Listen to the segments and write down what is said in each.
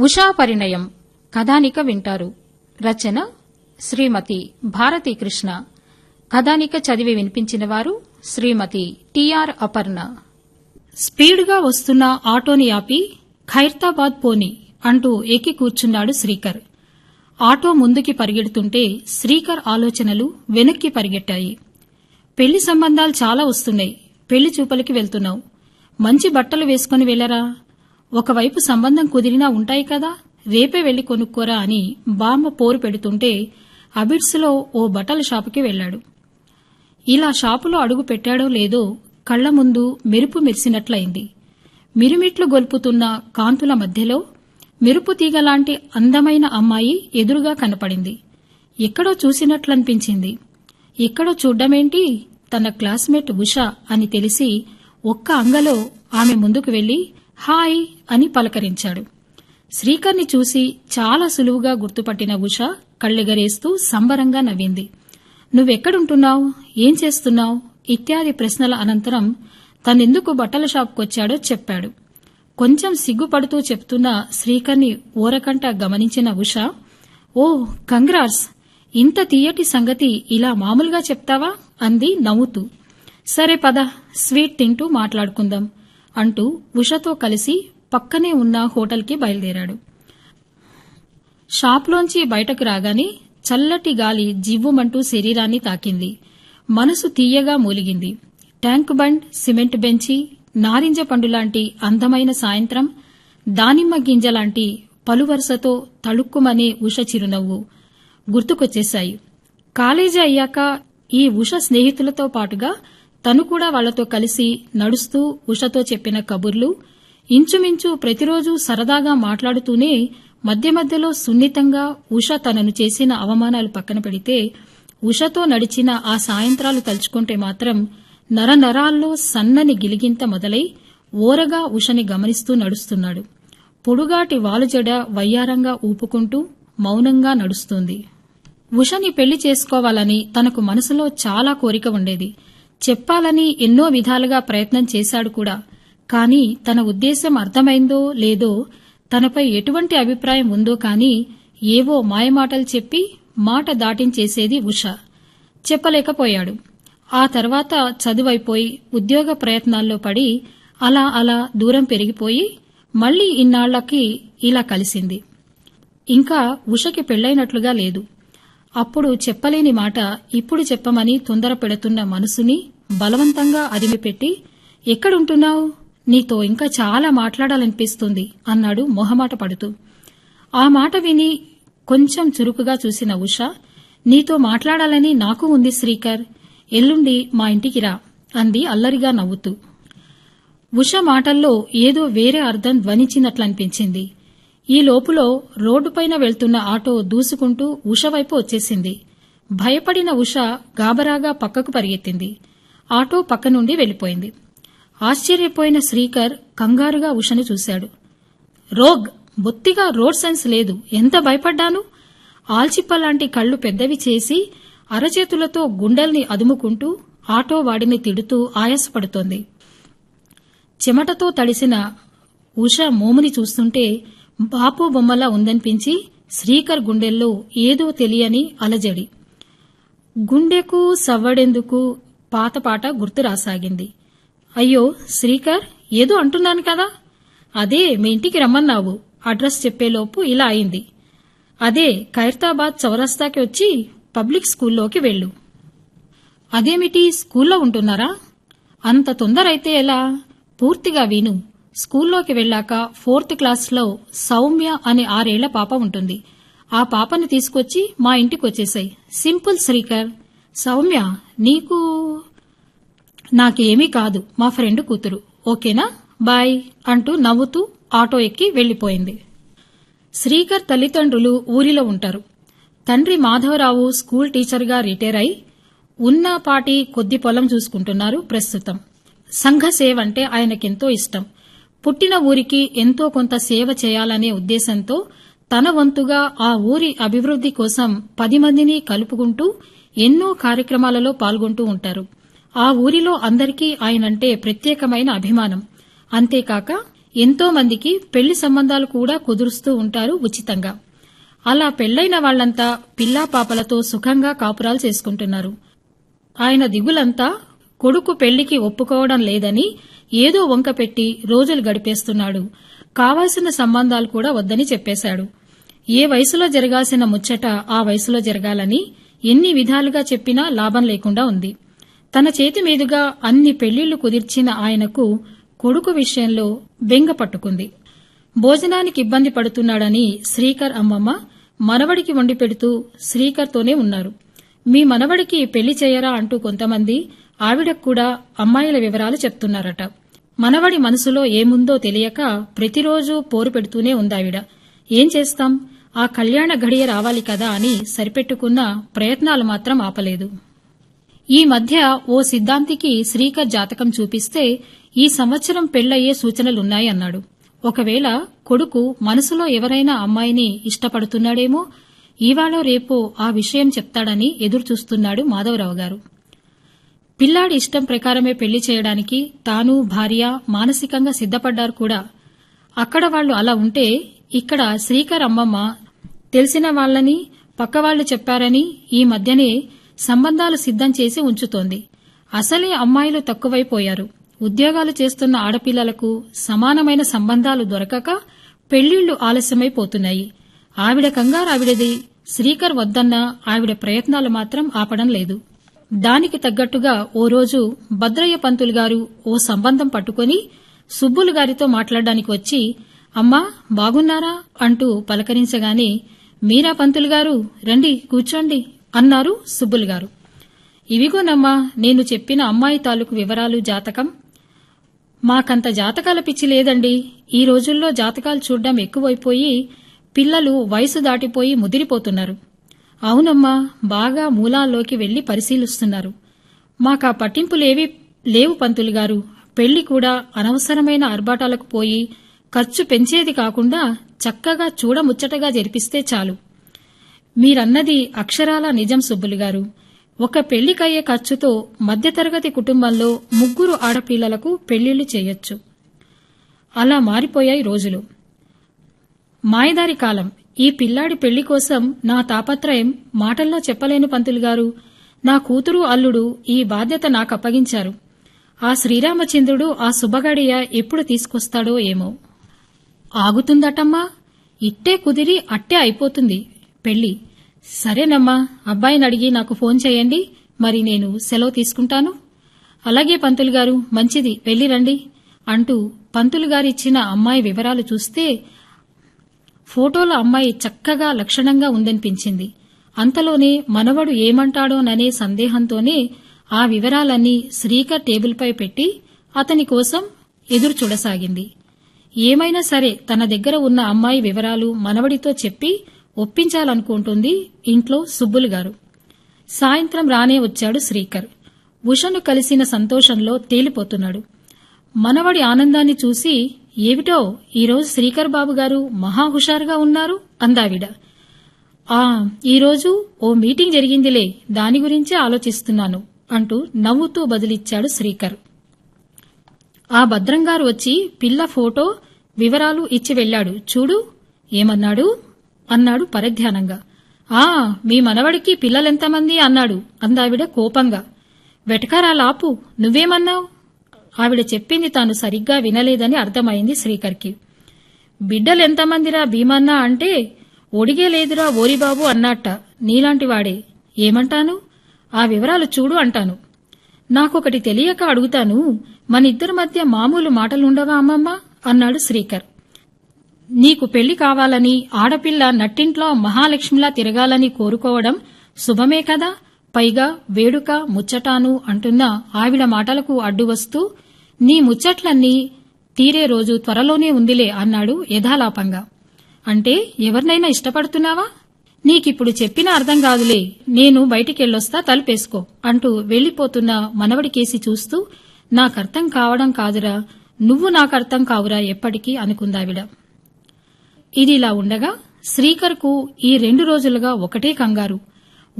ఉషా పరిణయం కథానిక వింటారు. రచన శ్రీమతి భారతీ కృష్ణ. కథానిక చదివి వినిపించిన వారు శ్రీమతి టిఆర్ అపర్ణ. స్పీడ్గా వస్తున్న ఆటోని ఆపి ఖైర్తాబాద్ పోని అంటూ ఎక్కి కూర్చున్నాడు శ్రీకర్. ఆటో ముందుకి పరిగెడుతుంటే శ్రీకర్ ఆలోచనలు వెనక్కి పరిగెట్టాయి. పెళ్ళి సంబంధాలు చాలా వస్తున్నాయి. పెళ్ళి చూపలికి వెళ్తున్నావు. మంచి బట్టలు వేసుకుని వెళ్ళరా? ఒకవైపు సంబంధం కుదిరినా ఉంటాయి కదా రేపే వెళ్ళి కొనుక్కోరా అని బామ్మ పోరు పెడుతుంటే అబిడ్స్లో ఓ బట్టల షాపుకి వెళ్ళాడు ఇలా షాపులో అడుగు పెట్టాడో లేదో కళ్ళ ముందు మెరుపు మెరిసినట్లయింది. మిరుమిట్లు గొల్పుతున్న కాంతుల మధ్యలో మెరుపు తీగలాంటి అందమైన అమ్మాయి ఎదురుగా కనపడింది. ఎక్కడో చూసినట్లనిపించింది. ఎక్కడో చూడ్డమేంటి? తన క్లాస్మేట్ ఉష అని తెలిసి ఒక్క అంగలో ఆమె ముందుకు వెళ్ళి హాయ్ అని పలకరించాడు. శ్రీకర్ని చూసి చాలా సులువుగా గుర్తుపట్టిన ఉష కళ్ళెగరేస్తూ సంబరంగా నవ్వింది. నువ్వెక్కడుంటున్నావు? ఏం చేస్తున్నావు? ఇత్యాది ప్రశ్నల అనంతరం తనెందుకు బట్టల షాప్కొచ్చాడో చెప్పాడు. కొంచెం సిగ్గుపడుతూ చెప్తున్న శ్రీకర్ని ఓరకంట గమనించిన ఉష ఓ కంగ్రాట్స్! ఇంత తీయటి సంగతి ఇలా మామూలుగా చెప్తావా? అంది నవ్వుతూ. సరే పద స్వీట్ తింటూ మాట్లాడుకుందాం. అంటూ ఉషతో కలిసి పక్కనే ఉన్న హోటల్కి బయలుదేరాడు. షాప్లోంచి బయటకు రాగానే చల్లటి గాలి జివ్వుమంటూ శరీరాన్ని తాకింది. మనసు తీయగా మూలిగింది. ట్యాంక్ బండ్ సిమెంట్ బెంచి నారింజ పండులాంటి అందమైన సాయంత్రం దానిమ్మ గింజలాంటి పలువరుసతో తళుక్కుమనే ఉష చిరునవ్వు గుర్తుకొచ్చేశాయి. కాలేజీ అయ్యాక ఈ ఉష స్నేహితులతో పాటుగా తను కూడా వాళ్ళతో కలిసి నడుస్తూ ఉషతో చెప్పిన కబుర్లు ఇంచుమించు ప్రతిరోజు సరదాగా మాట్లాడుతూనే మధ్య మధ్యలో సున్నితంగా ఉష తనను చేసిన అవమానాలు పక్కన పెడితే ఉషతో నడిచిన ఆ సాయంత్రాలు తలుచుకుంటే మాత్రం నరనరాల్లో సన్నని గిలిగింత మొదలై ఓరగా ఉషని గమనిస్తూ నడుస్తున్నాడు. పొడుగాటి వాలుజడ వయ్యారంగా ఊపుకుంటూ మౌనంగా నడుస్తుంది. ఉషని పెళ్ళి చేసుకోవాలని తనకు మనసులో చాలా కోరిక ఉండేది. చెప్పాలని ఎన్నో విధాలుగా ప్రయత్నం చేశాడు కూడా. కాని తన ఉద్దేశం అర్థమైందో లేదో తనపై ఎటువంటి అభిప్రాయం ఉందో కాని ఏవో మాయమాటలు చెప్పి మాట దాటించేసేది ఉష. చెప్పలేకపోయాడు. ఆ తర్వాత చదువైపోయి ఉద్యోగ ప్రయత్నాల్లో పడి అలా అలా దూరం పెరిగిపోయి మళ్ళీ ఇన్నాళ్ళకి ఇలా కలిసింది. ఇంకా ఉషకి పెళ్ళైనట్లుగా లేదు. అప్పుడు చెప్పలేని మాట ఇప్పుడు చెప్పమని తొందర పెడుతున్న మనసుని బలవంతంగా అదిమిపెట్టి ఎక్కడుంటున్నావు? నీతో ఇంకా చాలా మాట్లాడాలనిపిస్తుంది అన్నాడు మొహమాట పడుతూ. ఆ మాట విని కొంచెం చురుకుగా చూసిన ఉష నీతో మాట్లాడాలని నాకు ఉంది శ్రీకర్ ఎల్లుండి మా ఇంటికి రా అంది అల్లరిగా నవ్వుతూ. ఉష మాటల్లో ఏదో వేరే అర్థం ధ్వనించినట్లనిపించింది. ఈ లోపులో రోడ్డుపైన వెళ్తున్న ఆటో దూసుకుంటూ ఉష వైపు వచ్చేసింది. భయపడిన ఉష గాబరాగా పక్కకు పరిగెత్తింది. ఆటో పక్క నుండి వెళ్ళిపోయింది ఆశ్చర్యపోయిన శ్రీకర్ కంగారుగా ఉషని చూశాడు. రోగ్! బొత్తిగా రోడ్ సెన్స్ లేదు. ఎంత భయపడ్డాను? ఆల్చిప్పలాంటి కళ్ళు పెద్దవి చేసి అరచేతులతో గుండెల్ని అదుముకుంటూ ఆటో వాడిని తిడుతూ ఆయాసపడుతోంది. చెమటతో తడిసిన ఉష మోముని చూస్తుంటే బాపు బొమ్మలా ఉందనిపించి శ్రీకర్ గుండెల్లో ఏదో తెలియని అలజడి. గుండెకు సవ్వడెందుకు పాతపాట గుర్తు రాసాగింది. అయ్యో శ్రీకర్ ఏదో అంటున్నాను కదా? అదే మీ ఇంటికి రమ్మన్నావు. అడ్రస్ చెప్పేలోపు ఇలా అయింది. అదే ఖైరతాబాద్ చౌరస్తాకి వచ్చి పబ్లిక్ స్కూల్లోకి వెళ్ళు. అదేమిటి స్కూల్లో ఉంటున్నారా? అంత తొందర అయితే ఎలా? పూర్తిగా విను. స్కూల్లోకి వెళ్ళాక ఫోర్త్ క్లాస్లో సౌమ్య అనే ఆరేళ్ళ పాప ఉంటుంది. ఆ పాపని తీసుకొచ్చి మా ఇంటికి వచ్చేసాయి సింపుల్ శ్రీకర్ సౌమ్య నీకు నాకేమీ కాదు. మా ఫ్రెండ్ కూతురు. ఓకేనా? బాయ్ అంటూ నవ్వుతూ ఆటో ఎక్కి వెళ్ళిపోయింది శ్రీకర్ తల్లిదండ్రులు ఊరిలో ఉంటారు. తండ్రి మాధవరావు స్కూల్ టీచర్గా రిటైర్ అయి ఉన్నపాటి కొద్ది పొలం చూసుకుంటున్నారు ప్రస్తుతం. సంఘసేవ అంటే ఆయనకెంతో ఇష్టం. పుట్టిన ఊరికి ఎంతో కొంత సేవ చేయాలనే ఉద్దేశంతో తన వంతుగా ఆ ఊరి అభివృద్ది కోసం పది మందిని కలుపుకుంటూ ఎన్నో కార్యక్రమాలలో పాల్గొంటూ ఉంటారు. ఆ ఊరిలో అందరికీ ఆయనంటే ప్రత్యేకమైన అభిమానం. అంతేకాక ఎంతో మందికి పెళ్ళి సంబంధాలు కూడా కుదురుస్తూ ఉంటారు ఉచితంగా. అలా పెళ్ళైన వాళ్ళంతా పిల్లా పాపలతో సుఖంగా కాపురాలు చేసుకుంటున్నారు. ఆయన దిగులంతా కొడుకు పెళ్ళికి ఒప్పుకోవడం లేదని ఏదో వంక పెట్టి రోజులు గడిపేస్తున్నాడు. కావాల్సిన సంబంధాలు కూడా వద్దని చెప్పేశాడు. ఏ వయసులో జరగాల్సిన ముచ్చట ఆ వయసులో జరగాలని ఎన్ని విధాలుగా చెప్పినా లాభం లేకుండా ఉంది. తన చేతి మీదుగా అన్ని పెళ్ళిళ్ళు కుదిర్చిన ఆయనకు కొడుకు విషయంలో బెంగ పట్టుకుంది. భోజనానికి ఇబ్బంది పడుతున్నాడని శ్రీకర్ అమ్మమ్మ మనవడికి వండి పెడుతూ శ్రీకర్తోనే ఉన్నారు. మీ మనవడికి పెళ్ళి చేయరా అంటూ కొంతమంది ఆవిడ కూడా అమ్మాయిల వివరాలు చెప్తున్నారట. మనవడి మనసులో ఏముందో తెలియక ప్రతిరోజూ పోరు పెడుతూనే ఉందావిడ. ఏం చేస్తాం? ఆ కళ్యాణ ఘడియ రావాలి కదా అని సరిపెట్టుకున్న ప్రయత్నాలు మాత్రం ఆపలేదు. ఈ మధ్య ఓ సిద్ధాంతికి శ్రీకర్ జాతకం చూపిస్తే ఈ సంవత్సరం పెళ్ళయ్యే సూచనలున్నాయి అన్నాడు ఒకవేళ కొడుకు మనసులో ఎవరైనా అమ్మాయిని ఇష్టపడుతున్నాడేమో ఇవాళో రేపో ఆ విషయం చెప్తాడని ఎదురుచూస్తున్నాడు మాధవరావు గారు. పిల్లాడి ఇష్టం ప్రకారమే పెళ్ళి చేయడానికి తాను భార్య మానసికంగా సిద్దపడ్డారు కూడా. అక్కడ వాళ్ళు అలా ఉంటే ఇక్కడ శ్రీకర్ అమ్మమ్మ తెలిసిన వాళ్ళని పక్కవాళ్ళు చెప్పారని ఈ మధ్యనే సంబంధాలు సిద్ధం చేసి ఉంచుతోంది. అసలే అమ్మాయిలు తక్కువైపోయారు. ఉద్యోగాలు చేస్తున్న ఆడపిల్లలకు సమానమైన సంబంధాలు దొరకక పెళ్ళిళ్ళు ఆలస్యమైపోతున్నాయి. ఆవిడ కంగారు ఆవిడది శ్రీకర్ వద్దన్న ఆవిడ ప్రయత్నాలు మాత్రం ఆపడం లేదు. దానికి తగ్గట్టుగా ఓ రోజు భద్రయ్య పంతులు గారు ఓ సంబంధం పట్టుకుని సుబ్బులు గారితో మాట్లాడడానికి వచ్చి అమ్మా బాగున్నారా? అంటూ పలకరించగానే మీరా పంతులు గారు రండి కూర్చోండి అన్నారు సుబ్బులు గారు. ఇవిగోనమ్మా నేను చెప్పిన అమ్మాయి తాలూకు వివరాలు జాతకం. మాకంత జాతకాల పిచ్చి లేదండి. ఈ రోజుల్లో జాతకాలు చూడ్డం ఎక్కువైపోయి పిల్లలు వయసు దాటిపోయి ముదిరిపోతున్నారు. అవునమ్మా బాగా మూలాల్లోకి వెళ్ళి పరిశీలిస్తున్నారు. మాకా పట్టింపులేవి లేవు పంతులు గారు. పెళ్ళి కూడా అనవసరమైన ఆర్భాటాలకు పోయి ఖర్చు పెంచేది కాకుండా చక్కగా చూడముచ్చటగా జరిపిస్తే చాలు. మీరన్నది అక్షరాల నిజం సుబ్బులు గారు. ఒక పెళ్ళికయ్యే ఖర్చుతో మధ్యతరగతి కుటుంబంలో ముగ్గురు ఆడపిల్లలకు పెళ్ళిళ్ళు చేయొచ్చు. అలా మారిపోయాయి రోజులు. మాయదారి కాలం. ఈ పిల్లాడి పెళ్ళి కోసం నా తాపత్రయం మాటల్లో చెప్పలేను పంతులు గారు. నా కూతురు అల్లుడు ఈ బాధ్యత నాకు అప్పగించారు. ఆ శ్రీరామచంద్రుడు ఆ శుభగడియ ఎప్పుడు తీసుకొస్తాడో ఏమో. ఆగుతుందటమ్మా. ఇట్టే కుదిరి అట్టే అయిపోతుంది పెళ్ళి. సరేనమ్మా అబ్బాయిని అడిగి నాకు ఫోన్ చేయండి. మరి నేను సెలవు తీసుకుంటాను. అలాగే పంతులు గారు మంచిది వెళ్ళి రండి అంటూ పంతులు గారిచ్చిన అమ్మాయి వివరాలు చూస్తే ఫోటోలో అమ్మాయి చక్కగా లక్షణంగా ఉందనిపించింది. అంతలోనే మనవడు ఏమంటాడోననే సందేహంతోనే ఆ వివరాలన్నీ శ్రీకర్ టేబుల్పై పెట్టి అతని కోసం ఎదురు చూడసాగింది. ఏమైనా సరే తన దగ్గర ఉన్న అమ్మాయి వివరాలు మనవడితో చెప్పి ఒప్పించాలనుకుంటుంది ఇంట్లో సుబ్బులు గారు. సాయంత్రం రానే వచ్చాడు శ్రీకర్. ఉషను కలిసిన సంతోషంలో తేలిపోతున్నాడు. మనవడి ఆనందాన్ని చూసి ఏమిటో ఈరోజు శ్రీకర్ బాబు గారు మహా హుషారుగా ఉన్నారు అందావిడ. ఆ ఈరోజు ఓ మీటింగ్ జరిగిందిలే దాని గురించే ఆలోచిస్తున్నాను అంటూ నవ్వుతూ బదులిచ్చాడు శ్రీకర్. ఆ భద్రంగారు వచ్చి పిల్ల ఫోటో వివరాలు ఇచ్చి వెళ్ళాడు చూడు ఏమన్నాడు? అన్నాడు పరధ్యానంగా. ఆ మీ మనవడికి పిల్లలెంతమంది? అన్నాడు అందావిడ కోపంగా. వెటకారాలాపు నువ్వేమన్నావు? ఆవిడ చెప్పింది తాను సరిగ్గా వినలేదని అర్థమైంది శ్రీకర్కి. బిడ్డలెంతమందిరా భీమన్నా అంటే ఒడిగే లేదురా ఓరిబాబు అన్నట్ట నీలాంటివాడే. ఏమంటాను? ఆ వివరాలు చూడు అంటాను. నాకొకటి తెలియక అడుగుతాను మనిద్దరి మధ్య మామూలు మాటలుండవా అమ్మమ్మ? అన్నాడు శ్రీకర్. నీకు పెళ్ళి కావాలని ఆడపిల్ల నట్టింట్లో మహాలక్ష్మిలా తిరగాలని కోరుకోవడం శుభమే కదా? పైగా వేడుక ముచ్చటాను అంటున్న ఆవిడ మాటలకు అడ్డు వస్తూ నీ ముచ్చట్లన్నీ తీరే రోజు త్వరలోనే ఉందిలే అన్నాడు యథాలాపంగా. అంటే ఎవరినైనా ఇష్టపడుతున్నావా? నీకిప్పుడు చెప్పినా అర్థం కాదులే. నేను బయటికెళ్ళొస్తా తలుపేసుకో అంటూ వెళ్ళిపోతున్న మనవడి కేసి చూస్తూ నాకర్థం కావడం కాదురా. నువ్వు నాకర్థం కావురా ఎప్పటికీ అనుకుందావిడ. ఇదిలా ఉండగా శ్రీకర్కు ఈ రెండు రోజులుగా ఒకటే కంగారు.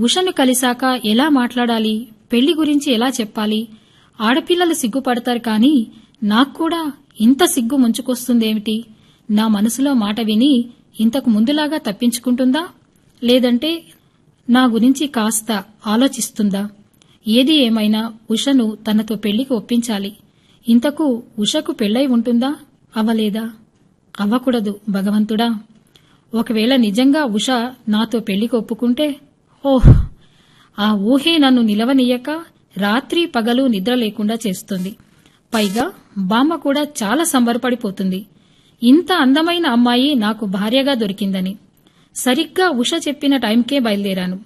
ఉషను కలిశాక ఎలా మాట్లాడాలి? పెళ్ళి గురించి ఎలా చెప్పాలి? ఆడపిల్లలు సిగ్గుపడతారు కాని నాక్కూడా ఇంత సిగ్గు ముంచుకొస్తుందేమిటి? నా మనసులో మాట విని ఇంతకు ముందులాగా తప్పించుకుంటుందా? లేదంటే నా గురించి కాస్త ఆలోచిస్తుందా? ఏది ఏమైనా ఉషను తనతో పెళ్ళికి ఒప్పించాలి. ఇంతకు ఉషకు పెళ్ళై ఉంటుందా? అవ్వలేదా అవ్వకూడదు భగవంతుడా. ఒకవేళ నిజంగా ఉష నాతో పెళ్ళికి ఒప్పుకుంటే ఓహ్ ఆ ఊహే నన్ను నిలవనీయక రాత్రి పగలు నిద్ర లేకుండా చేస్తుంది. పైగా బామ్మ కూడా చాలా సంబరపడిపోతుంది. ఇంత అందమైన అమ్మాయి నాకు భార్యగా దొరికిందని. సరిగ్గా ఉష చెప్పిన టైంకే బయలుదేరాను.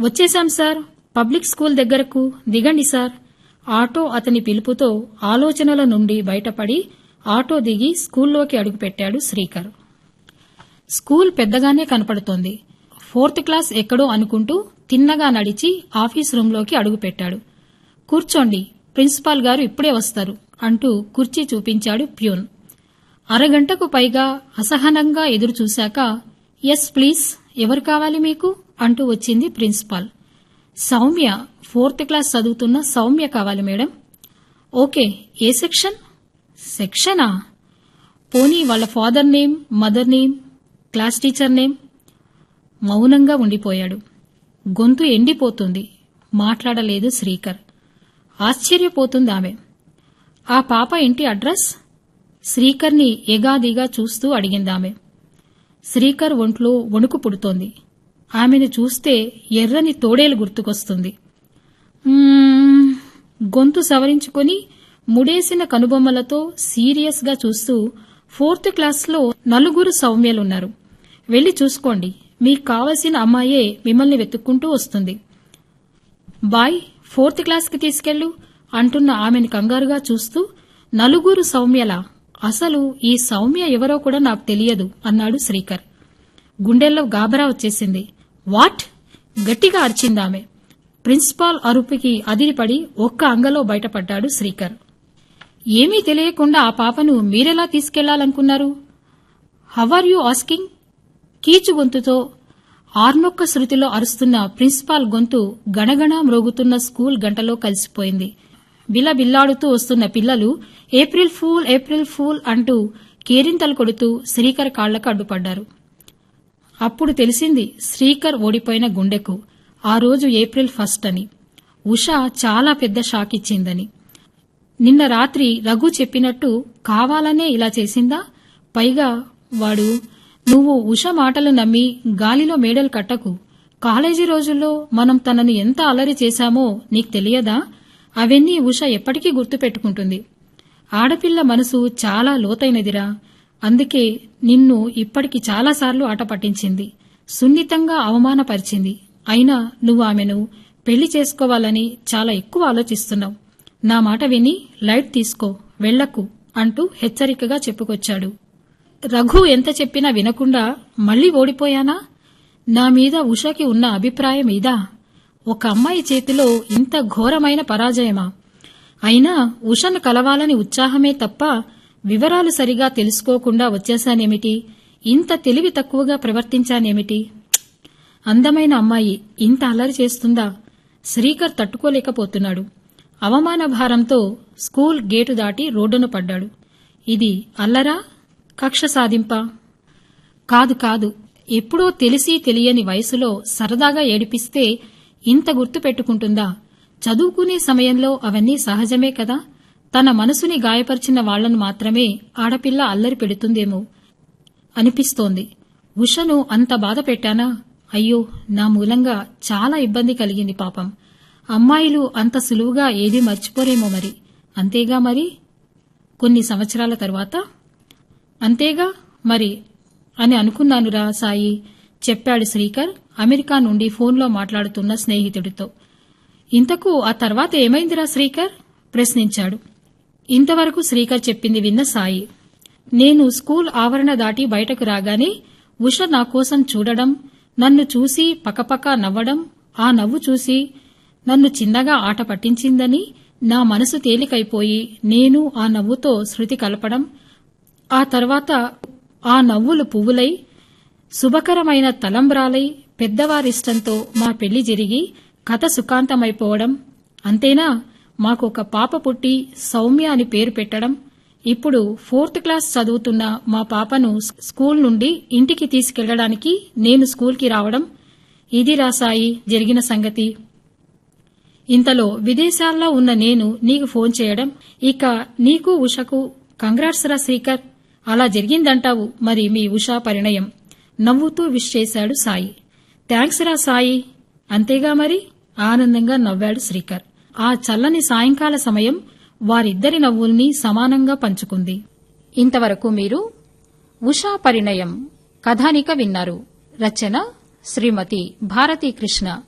వచ్చేశాం సార్. పబ్లిక్ స్కూల్ దగ్గరకు దిగండి సార్. ఆటో అతని పిలుపుతో ఆలోచనల నుండి బయటపడి ఆటో దిగి స్కూల్లోకి అడుగుపెట్టాడు శ్రీకర్. స్కూల్ పెద్దగానే కనపడుతోంది. ఫోర్త్ క్లాస్ ఎక్కడో అనుకుంటూ తిన్నగా నడిచి ఆఫీస్ రూంలోకి అడుగుపెట్టాడు. కూర్చోండి ప్రిన్సిపాల్ గారు ఇప్పుడే వస్తారు అంటూ కుర్చీ చూపించాడు ప్యూన్. అరగంటకు పైగా అసహనంగా ఎదురుచూశాక ఎస్ ప్లీజ్ ఎవరు కావాలి మీకు? అంటూ వచ్చింది ప్రిన్సిపాల్. సౌమ్య ఫోర్త్ క్లాస్ చదువుతున్న సౌమ్య కావాలి మేడం. Okay A section? సెక్షనా? పోనీ వాళ్ళ father name mother name class teacher name మౌనంగా ఉండిపోయాడు. గొంతు ఎండిపోతుంది. మాట్లాడలేదు శ్రీకర్. ఆశ్చర్యపోతుంది ఆమె. ఆ పాప ఇంటి అడ్రస్? శ్రీకర్ని ఎగాదిగా చూస్తూ అడిగిందామె శ్రీకర్ ఒంట్లో వణుకు పుడుతోంది. ఆమెను చూస్తే ఎర్రని తోడేలు గుర్తుకొస్తుంది. గొంతు సవరించుకొని ముడేసిన కనుబొమ్మలతో సీరియస్గా చూస్తూ ఫోర్త్ క్లాస్లో నలుగురు సౌమ్యలున్నారు. వెళ్ళి చూసుకోండి. మీకు కావలసిన అమ్మాయే మిమ్మల్ని వెతుక్కుంటూ వస్తుంది. బాయ్ ఫోర్త్ క్లాస్కి తీసుకెళ్ళు అంటున్న ఆమెను కంగారుగా చూస్తూ నలుగురు సౌమ్యలా అసలు ఈ సౌమ్య ఎవరో కూడా నాకు తెలియదు అన్నాడు శ్రీకర్. గుండెల్లో గాబరా వచ్చేసింది. వాట్? గట్టిగా అరిచిందామె ప్రిన్సిపాల్ అరుపుకి అదిరిపడి ఒక్క అంగలో బయటపడ్డాడు శ్రీకర్. ఏమీ తెలియకుండా ఆ పాపను మీరెలా తీసుకెళ్ళాలనుకున్నారు? ఆర్ యూ ఆస్కింగ్ కీచు గొంతుతో ఆర్నొక్క శృతిలో అరుస్తున్న ప్రిన్సిపాల్ గొంతు గణగణ మ్రోగుతున్న స్కూల్ గంటలో కలిసిపోయింది. బిల్లబిల్లాడుతూ వస్తున్న పిల్లలు ఏప్రిల్ ఫూల్ ఏప్రిల్ ఫూల్ అంటూ కేరింతలు కొడుతూ శ్రీకర్ కాళ్ళకు అడ్డుపడ్డారు. అప్పుడు తెలిసింది శ్రీకర్ ఓడిపోయిన గుండెకు ఆ రోజు ఏప్రిల్ ఫస్ట్ అని. ఉష చాలా పెద్ద షాక్ ఇచ్చిందని. నిన్న రాత్రి రఘు చెప్పినట్టు కావాలనే ఇలా చేసిందా? పైగా వాడు నువ్వు ఉష మాటలు నమ్మి గాలిలో మేడలు కట్టకు. కాలేజీ రోజుల్లో మనం తనను ఎంత అలరి చేశామో నీకు తెలియదా? అవన్నీ ఉష ఎప్పటికీ గుర్తుపెట్టుకుంటుంది. ఆడపిల్ల మనసు చాలా లోతైనదిరా. అందుకే నిన్ను ఇప్పటికి చాలాసార్లు ఆట పట్టించింది. సున్నితంగా అవమానపరిచింది. అయినా నువ్వు ఆమెను పెళ్ళి చేసుకోవాలని చాలా ఎక్కువ ఆలోచిస్తున్నావు. నా మాట విని లైట్ తీసుకో వెళ్ళకు అంటూ హెచ్చరికగా చెప్పుకొచ్చాడు. రఘు ఎంత చెప్పినా వినకుండా మళ్ళీ ఓడిపోయానా? నా మీద ఉషకి ఉన్న అభిప్రాయం ఇదా? ఒక అమ్మాయి చేతిలో ఇంత ఘోరమైన పరాజయమా? అయినా ఉషను కలవాలని ఉత్సాహమే తప్ప వివరాలు సరిగా తెలుసుకోకుండా వచ్చేశానేమిటి? ఇంత తెలివి తక్కువగా ప్రవర్తించానేమిటి? అందమైన అమ్మాయి ఇంత అల్లరి చేస్తుందా? శ్రీకర్ తట్టుకోలేకపోతున్నాడు. అవమాన భారంతో స్కూల్ గేటు దాటి రోడ్డున పడ్డాడు. ఇది అల్లరా? కక్ష సాధింపా? కాదు కాదు. ఎప్పుడో తెలిసి తెలియని వయసులో సరదాగా ఏడిపిస్తే ఇంత గుర్తు పెట్టుకుంటుందా? చదువుకునే సమయంలో అవన్నీ సహజమే కదా? తన మనసుని గాయపరిచిన వాళ్ళను మాత్రమే ఆడపిల్ల అల్లరి పెడుతుందేమో అనిపిస్తోంది. ఉషను అంత బాధ పెట్టానా? అయ్యో నా మూలంగా చాలా ఇబ్బంది కలిగింది పాపం. అమ్మాయిలు అంత సులువుగా ఏదీ మర్చిపోరేమో మరి. అంతేగా మరి? కొన్ని సంవత్సరాల తరువాత అంతేగా? మరి అని అనుకున్నానురా సాయి చెప్పాడు శ్రీకర్ అమెరికా నుండి ఫోన్లో మాట్లాడుతున్న స్నేహితుడితో. ఇంతకు ఆ తర్వాత ఏమైందిరా శ్రీకర్? ప్రశ్నించాడు. ఇంతవరకు శ్రీకర్ చెప్పింది విన్న సాయి నేను స్కూల్ ఆవరణ దాటి బయటకు రాగానే ఉష నా కోసం చూడడం నన్ను చూసి పకపక నవ్వడం ఆ నవ్వు చూసి నన్ను చిన్నగా ఆట పట్టించిందని నా మనసు తేలికైపోయి నేను ఆ నవ్వుతో శృతి కలపడం ఆ తర్వాత ఆ నవ్వులు పువ్వులై శుభకరమైన తలంబ్రాలై పెద్దవారిష్టంతో మా పెళ్ళి జరిగి కథ సుఖాంతమైపోవడం అంతేనా? మాకొక పాప పుట్టి సౌమ్య అని పేరు పెట్టడం ఇప్పుడు ఫోర్త్ క్లాస్ చదువుతున్న మా పాపను స్కూల్ నుండి ఇంటికి తీసుకెళ్ళడానికి నేను స్కూల్కి రావడం ఇది రాసాయి జరిగిన సంగతి. ఇంతలో విదేశాల్లో ఉన్న నేను నీకు ఫోన్ చేయడం ఇక నీకు ఉషకు కంగ్రాట్స్ రా శ్రీకర్ అలా జరిగిందంటావు మరి మీ ఉషా పరిణయం. నవ్వుతూ విష్ చేశాడు సాయి. థ్యాంక్స్ రా సాయి. అంతేగా మరి? ఆనందంగా నవ్వాడు శ్రీకర్. ఆ చల్లని సాయంకాల సమయం వారిద్దరి నవ్వుల్ని సమానంగా పంచుకుంది. ఇంతవరకు మీరు ఉషా పరిణయం కథానిక విన్నారు. రచన శ్రీమతి భారతీ కృష్ణ